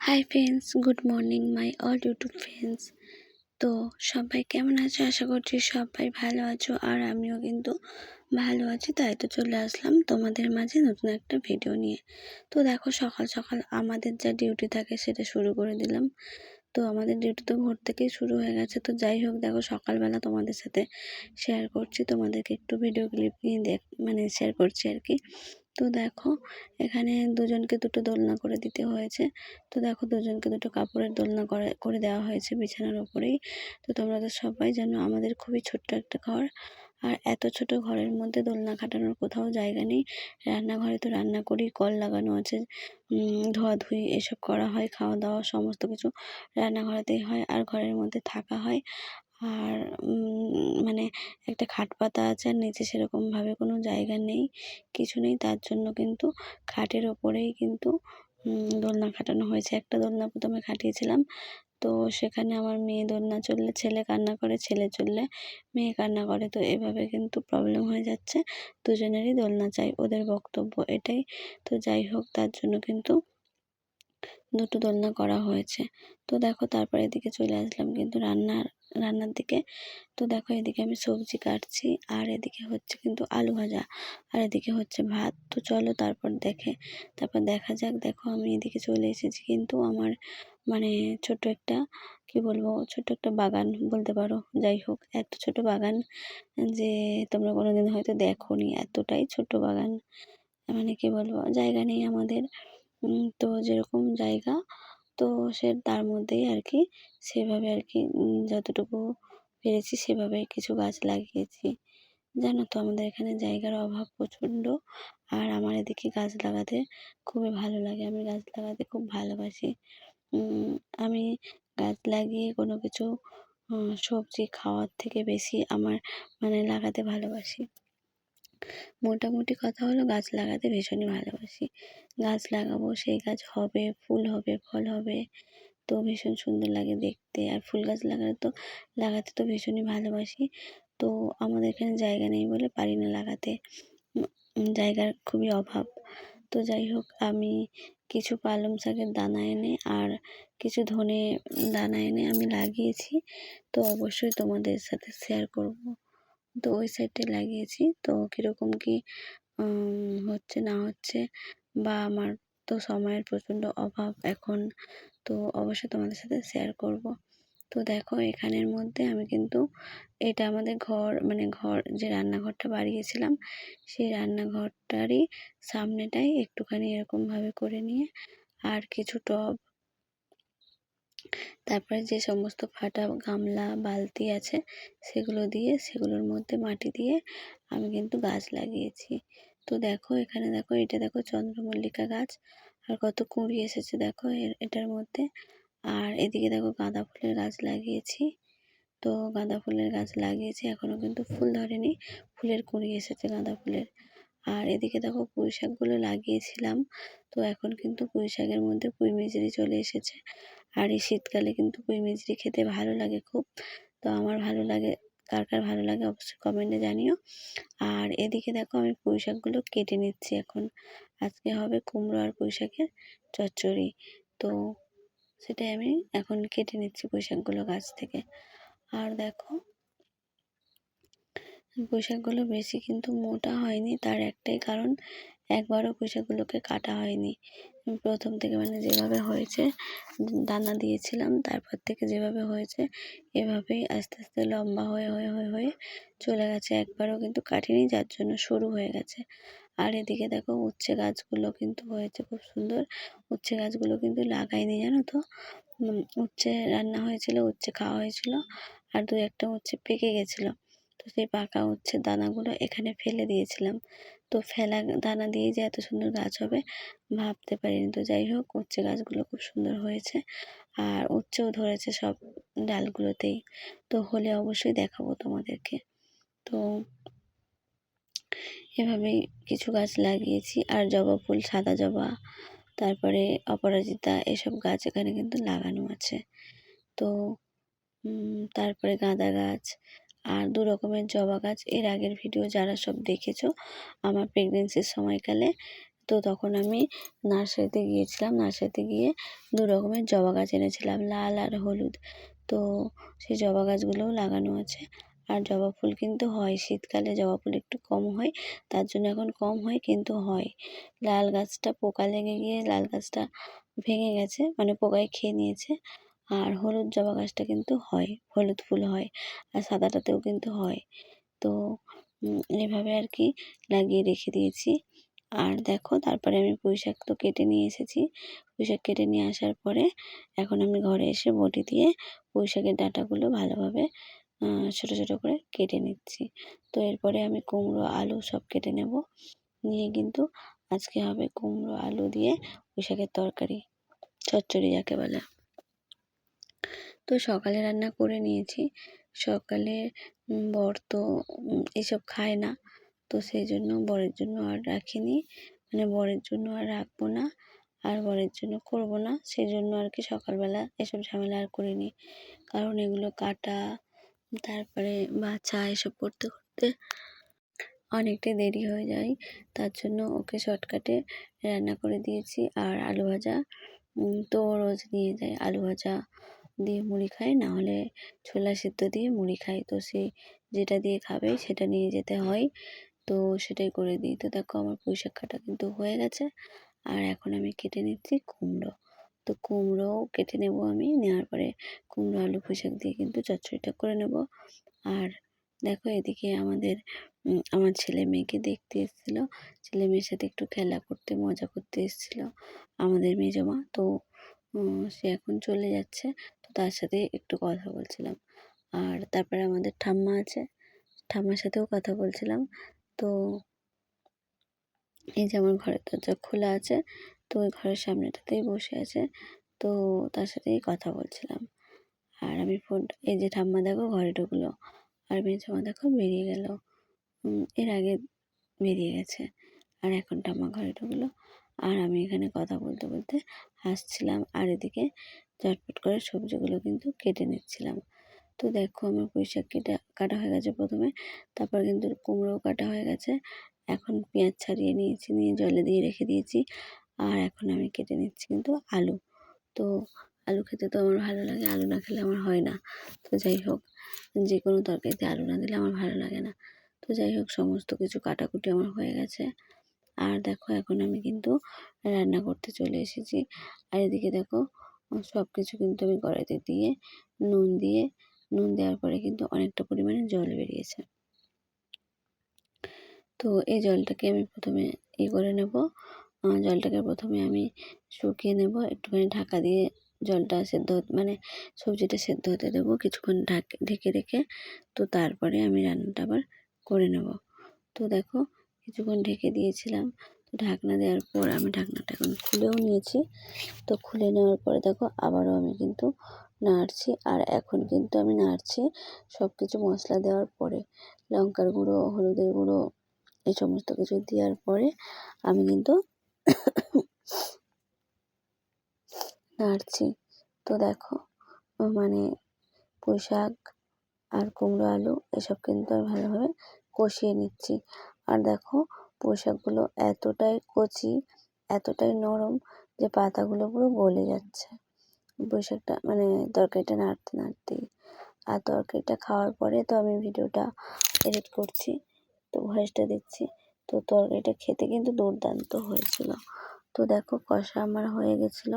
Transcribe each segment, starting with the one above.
Hi friends good morning my all YouTube friends তো সবাই কেমন আছো? আশা করছি সবাই ভালো আছো, আর আমিও কিন্তু ভালো আছি। তাই তো চলে আসলাম তোমাদের মাঝে নতুন একটা ভিডিও নিয়ে। তো দেখো, সকাল সকাল আমাদের যা ডিউটি থাকে সেটা শুরু করে দিলাম। তো আমাদের ডিউটি তো ভোর থেকেই শুরু হয়ে গেছে। তো যাই হোক, দেখো, সকালবেলা তোমাদের সাথে শেয়ার করছি। তোমাদেরকে একটু ভিডিও ক্লিপ নিয়ে দেখ মানে শেয়ার করছি আর কি। তো দেখো, এখানে দুজনকে দুটো দোলনা করে দিতে হয়েছে। তো দেখো, দুজনকে দুটো কাপড়ের দোলনা করে করে দেওয়া হয়েছে বিছানার ওপরেই। তো তোমরা তো সবাই জানো, আমাদের খুবই ছোট্ট একটা ঘর। আর এত ছোট ঘরের মধ্যে দোলনা খাটানোর কোথাও জায়গা নেই। রান্নাঘরে তো রান্না করি, কল লাগানো আছে ধোয়াধুয়ি এসব করা হয়, খাওয়া দাওয়া, সমস্ত কিছু রান্নাঘরেতেই হয়। আর ঘরের মধ্যে থাকা হয়। আর মানে একটা খাট পাতা আছে আর নিচে সেরকমভাবে কোনো জায়গা নেই, কিছু নেই, তার জন্য কিন্তু খাটের ওপরেই কিন্তু দোলনা খাটানো হয়েছে। একটা দোলনা প্রথমে খাটিয়েছিলাম, তো সেখানে আমার মেয়ে দোলনা চললে, ছেলে কান্না করে, ছেলে চললে মেয়ে কান্না করে, তো এভাবে কিন্তু প্রবলেম হয়ে যাচ্ছে। দুজনেরই দোলনা চাই, ওদের বক্তব্য এটাই। তো যাই হোক, তার জন্য কিন্তু দুটো দোলনা করা হয়েছে। তো দেখো, তারপরে এদিকে চলে আসলাম কিন্তু রান্নার রান্নার দিকে। তো দেখো এদিকে আমি সবজি কাটছি, আর এদিকে হচ্ছে কিন্তু আলু ভাজা, আর এদিকে হচ্ছে ভাত। তো চলো তারপর দেখে, তারপর দেখা যাক। দেখো আমি এদিকে চলে এসেছি কিন্তু আমার মানে ছোট একটা, কি বলব ছোট একটা বাগান বলতে পারো। যাই হোক, এত ছোট বাগান যে তোমরা কোনোদিন হয়তো দেখো নি এতটাই ছোট বাগান। মানে কি বলব, জায়গা নেই আমাদের। তো যেরকম জায়গা তো সে তার মধ্যেই আর কি সেভাবে আর কি যতটুকু পেরেছি সেভাবে কিছু গাছ লাগিয়েছি। জানো তো আমাদের এখানে জায়গার অভাব প্রচণ্ড আর আমার এদিকে গাছ লাগাতে খুবই ভালো লাগে। আমি গাছ লাগাতে খুব ভালোবাসি। আমি গাছ লাগিয়ে কোনো কিছু সবজি খাওয়ার থেকে বেশি আমার মানে লাগাতে ভালোবাসি। মোটামুটি কথা হলো গাছ লাগাতে ভীষণই ভালোবাসি। গাছ লাগাবো, সেই গাছ হবে, ফুল হবে, ফল হবে। তো ভীষণ সুন্দর লাগে দেখতে। আর ফুল গাছ লাগাতে তো লাগাতে তো ভীষণই ভালোবাসি। তো আমাদের এখানে জায়গা নেই বলে পারি না লাগাতে। জায়গার খুবই অভাব। তো যাই হোক, আমি কিছু পালং শাকের দানা এনে আর কিছু ধনে দানা এনে আমি লাগিয়েছি। তো অবশ্যই তোমাদের সাথে শেয়ার করব। তো ওই সাইডে লাগিয়েছি। তো কীরকম কী হচ্ছে না হচ্ছে বা আমার তো সময়ের প্রচণ্ড অভাব এখন, তো অবশ্যই তোমাদের সাথে শেয়ার করব। তো দেখো এখানের মধ্যে আমি কিন্তু এটা আমাদের ঘর মানে ঘর, যে রান্নাঘরটা বাড়িয়েছিলাম, সেই রান্নাঘরটারই সামনেটাই একটুখানি এরকমভাবে করে নিয়ে আর কিছু টব, তারপরে যে সমস্ত ফাটা গামলা, বালতি আছে সেগুলো দিয়ে, সেগুলোর মধ্যে মাটি দিয়ে আমি কিন্তু গাছ লাগিয়েছি। তো দেখো, এখানে দেখো, এটা দেখো চন্দ্রমল্লিকা গাছ। আর কত কুঁড়ি এসেছে দেখো এটার মধ্যে। আর এদিকে দেখো গাঁদা ফুলের গাছ লাগিয়েছি। তো গাঁদা ফুলের গাছ লাগিয়েছি এখনও কিন্তু ফুল ধরেনি। ফুলের কুঁড়ি এসেছে গাঁদা ফুলের। আর এদিকে দেখো পুঁই শাকগুলো লাগিয়েছিলাম। তো এখন কিন্তু পুঁই শাকের মধ্যে পুঁই মিজরি চলে এসেছে। আর এই শীতকালে কিন্তু পুঁই মিজরি খেতে ভালো লাগে খুব। তো আমার ভালো লাগে কার কার ভালো লাগে অবশ্যই কমেন্টে জানিও। আর এদিকে দেখো আমি পুঁই শাকগুলো কেটে নিচ্ছি এখন। আজকে হবে কুমড়ো আর পুঁই শাকের চচ্চড়ি। তো সেটাই আমি এখন কেটে নিচ্ছি পুঁই শাকগুলো গাছ থেকে। আর দেখো, পুঁই শাকগুলো বেশি কিন্তু মোটা হয়নি, তার একটাই কারণ একবারও পুঁই শাকগুলোকে কাটা হয়নি। প্রথম থেকে মানে যেভাবে হয়েছে, দানা দিয়েছিলাম, তারপর থেকে যেভাবে হয়েছে, এভাবেই আস্তে আস্তে লম্বা হয়ে হয়ে হয়ে হয়ে চলে গেছে। একবারও কিন্তু কাটিনি, যার জন্য সরু হয়ে গেছে। আর এদিকে দেখো উচ্ছে গাছগুলো কিন্তু হয়েছে খুব সুন্দর। উচ্ছে গাছগুলো কিন্তু লাগাইনি, জানো তো? উচ্ছে রান্না হয়েছিল, উচ্ছে খাওয়া হয়েছিল, আর দু একটা উচ্ছে পেকে গেছিল। তো সেই পাকা উচ্ছে দানাগুলো এখানে ফেলে দিয়েছিলাম। তো ফেলা দানা দিয়ে যে এত সুন্দর গাছ হবে, ভাবতে পারিনি। তো যাই হোক, উচ্ছে গাছগুলো খুব সুন্দর হয়েছে আর উচ্ছেও ধরেছে সব ডালগুলোতেই। তো হলে অবশ্যই দেখাবো তোমাদেরকে। তো এভাবেই কিছু গাছ লাগিয়েছি। আর জবা ফুল, সাদা জবা, তারপরে অপরাজিতা, এসব গাছ এখানে কিন্তু লাগানো আছে। তো তারপরে গাঁদা গাছ আর দু রকমের জবা গাছ। এর আগের ভিডিও যারা সব দেখেছ আমার প্রেগনেন্সির সময়কালে, তো তখন আমি নার্সারিতে গিয়েছিলাম। নার্সারিতে গিয়ে দু রকমের জবা গাছ এনেছিলাম, লাল আর হলুদ। তো সেই জবা গাছগুলোও লাগানো আছে। আর জবা ফুল কিন্তু হয়, শীতকালে জবা ফুল একটু কম হয়, তার জন্য এখন কম হয় কিন্তু হয়। লাল গাছটা পোকা লেগে গিয়ে, লাল গাছটা ভেঙে গেছে মানে পোকায় খেয়ে নিয়েছে। আর হলুদ জবা গাছটা কিন্তু হয়, হলুদ ফুল হয় আর সাদাটাতেও কিন্তু হয়। তো এভাবে আর কি লাগিয়ে রেখে দিয়েছি। আর দেখো, তারপরে আমি পুঁই শাক তো কেটে নিয়ে এসেছি। পুঁই শাক কেটে নিয়ে আসার পরে এখন আমি ঘরে এসে বটি দিয়ে পুঁই শাকের ডাঁটাগুলো ভালোভাবে ছোটো ছোটো করে কেটে নিচ্ছি। তো এরপরে আমি কুমড়ো, আলু সব কেটে নেব। নিয়ে কিন্তু আজকে হবে কুমড়ো, আলু দিয়ে পুঁই শাকের তরকারি। চচ্চড়ি যাকে বলে। তো সকালে রান্না করে নিয়েছি। সকালে বর তো এসব খায় না। তো সেই জন্য বরের জন্য আর রাখিনি। মানে বরের জন্য আর রাখব না, আর বরের জন্য করব না। সেই জন্য আর কি সকালবেলা এসব ঝামেলা আর করিনি। কারণ এগুলো কাটা, তারপরে বাছা এসব করতে করতে অনেকটাই দেরি হয়ে যায়। তার জন্য ওকে শর্টকাটে রান্না করে দিয়েছি। আর আলু ভাজা তো রোজ নিয়ে যায় আলু ভাজা। দিয়ে মুড়ি খায়, না হলে ছোলা সেদ্ধ দিয়ে মুড়ি খায়। তো সে যেটা দিয়ে খাবে সেটা নিয়ে যেতে হয়। তো সেটাই করে দিই। তো দেখো আমার পুঁই শাক কাটা কিন্তু হয়ে গেছে। আর এখন আমি কেটে নিচ্ছি কুমড়ো। তো কুমড়োও কেটে নেব আমি। নেওয়ার পরে কুমড়ো, আলু, পুঁই শাক দিয়ে কিন্তু চচ্চড়িটা করে নেব। আর দেখো এদিকে আমাদের আমার ছেলে মেয়েকে দেখতে এসেছিল। ছেলে মেয়ের সাথে একটু খেলা করতে, মজা করতে এসেছিল আমাদের মেজমা। তো সে এখন চলে যাচ্ছে। তার সাথে একটু কথা বলছিলাম। আর তারপরে আমাদের ঠাম্মা আছে, ঠাম্মার সাথেও কথা বলছিলাম। তো এই যে আমার ঘরের দরজা খোলা আছে, তো ওই ঘরের সামনেটাতেই বসে আছে, তো তার সাথেই কথা বলছিলাম। আর আমি ফোন, এই যে ঠাম্মা দেখো ঘরে ঢুকলো, আর মেজমা দেখো বেরিয়ে গেল। এর আগে বেরিয়ে গেছে, আর এখন ঠাম্মা ঘরে ঢুকলো। আর আমি এখানে কথা বলতে বলতে হাসছিলাম আর এদিকে চটপট করে সবজিগুলো কিন্তু কেটে নিচ্ছিলাম। তো দেখো আমার পুঁই শাক কেটে কাটা হয়ে গেছে প্রথমে, তারপর কিন্তু কুমড়োও কাটা হয়ে গেছে। এখন পেঁয়াজ ছাড়িয়ে নিয়েছি, নিয়ে জলে দিয়ে রেখে দিয়েছি। আর এখন আমি কেটে নিচ্ছি কিন্তু আলু। তো আলু খেতে তো আমার ভালো লাগে, আলু না খেলে আমার হয় না। তো যাই হোক যে কোনো তরকারিতে আলু না দিলে আমার ভালো লাগে না। তো যাই হোক, সমস্ত কিছু কাটাকুটি আমার হয়ে গেছে। আর দেখো এখন আমি কিন্তু রান্না করতে চলে এসেছি। আর এদিকে দেখো সব কিছু কিন্তু আমি কড়াইতে দিয়ে নুন দিয়ে, নুন দেওয়ার পরে কিন্তু অনেকটা পরিমাণে জল বেরিয়েছে। তো এই জলটাকে আমি প্রথমে ই করে নেব। জলটাকে প্রথমে আমি শুকিয়ে নেব। একটুখানি ঢাকা দিয়ে জলটা সেদ্ধ মানে সবজিটা সেদ্ধ হতে দেবো। কিছুক্ষণ ঢাকে, ঢেকে রেখে তো তারপরে আমি রান্নাটা আবার করে নেব। তো দেখো, কিছুক্ষণ ঢেকে দিয়েছিলাম। ঢাকনা দেওয়ার পর আমি ঢাকনাটা এখন খুলেও নিয়েছি। তো খুলে নেওয়ার পরে দেখো আবারও আমি কিন্তু নাড়ছি আর এখন কিন্তু আমি নাড়ছি সব কিছু মশলা দেওয়ার পরে। লঙ্কার গুঁড়ো, হলুদের গুঁড়ো, এই সমস্ত কিছু দেওয়ার পরে আমি কিন্তু নাড়ছি। তো দেখো মানে পুঁই শাক আর কুমড়ো আলু এসব কিন্তু আমি ভালোভাবে কষিয়ে নিচ্ছি। আর দেখো পুঁই শাকগুলো এতটাই কচি, এতটাই নরম যে পাতাগুলো পুরো গলে যাচ্ছে। পুঁই শাকটা মানে তরকারিটা নাড়তে নাড়তেই আর তরকারিটা খাওয়ার পরে তো আমি ভিডিওটা এডিট করছি, তো ভয়েসটা দিচ্ছি। তো তরকারিটা খেতে কিন্তু দুর্দান্ত হয়েছিল। তো দেখো কষা আমার হয়ে গেছিল।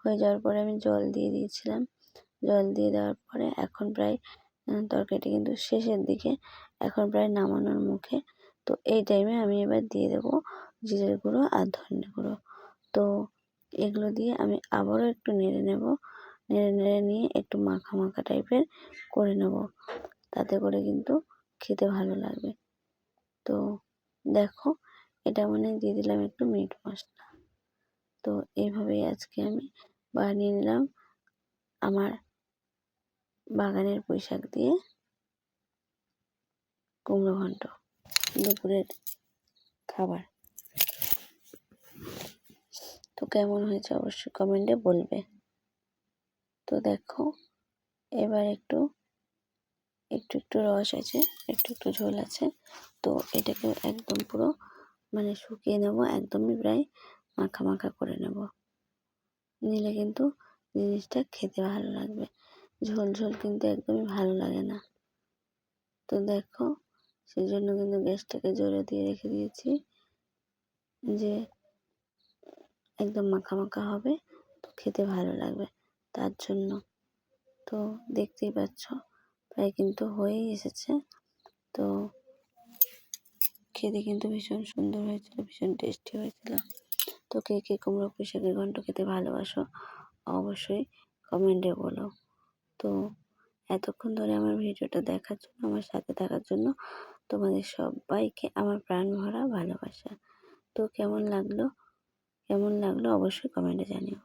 হয়ে যাওয়ার পরে আমি জল দিয়ে দিয়েছিলাম। জল দিয়ে দেওয়ার পরে এখন প্রায় তরকারিটা কিন্তু শেষের দিকে এখন প্রায় নামানোর মুখে। তো এই টাইমে আমি এবার দিয়ে দেবো জিরের গুঁড়ো আর ধনে গুঁড়ো। তো এগুলো দিয়ে আমি আবারও একটু নেড়ে নেব। নেড়ে নেড়ে নিয়ে একটু মাখা মাখা টাইপের করে নেব। তাতে করে কিন্তু খেতে ভালো লাগবে। তো দেখো, এটা মানে দিয়ে দিলাম একটু মিট মশলা। তো এইভাবেই আজকে আমি বানিয়ে নিলাম আমার বাগানের পুঁই শাক দিয়ে কুমড়ো ঘন্ট। দুপুরের খাবার। তো কেমন হয়েছে অবশ্যই কমেন্টে বলবে। তো দেখো, এবার একটু একটু একটু রস আছে, একটু একটু ঝোল আছে। তো এটাকে একদম পুরো মানে শুকিয়ে নেব, একদমই প্রায় মাখা মাখা করে নেব। নিলে কিন্তু জিনিসটা খেতে ভালো লাগবে। ঝোল ঝোল কিন্তু একদমই ভালো লাগে না। তো দেখো সেই জন্য কিন্তু গ্যাসটাকে জোরে দিয়ে রেখে দিয়েছি যে একদম মাখা মাখা হবে, তো খেতে ভালো লাগবে। তার জন্য তো দেখতেই পাচ্ছ, প্রায় কিন্তু হয়েই এসেছে। তো খেতে কিন্তু ভীষণ সুন্দর হয়েছিল, ভীষণ টেস্টি হয়েছিল। তো কে কে কুমড়ো পুঁইশাকের ঘন্ট খেতে ভালোবাসো অবশ্যই কমেন্টে বলো। তো এতক্ষণ ধরে আমার ভিডিওটা দেখার জন্য, আমার সাথে থাকার জন্য তোমাদের সবাইকে আমার প্রাণ ভরা ভালোবাসা। তো কেমন লাগল? কেমন লাগল অবশ্যই কমেন্টে জানিও।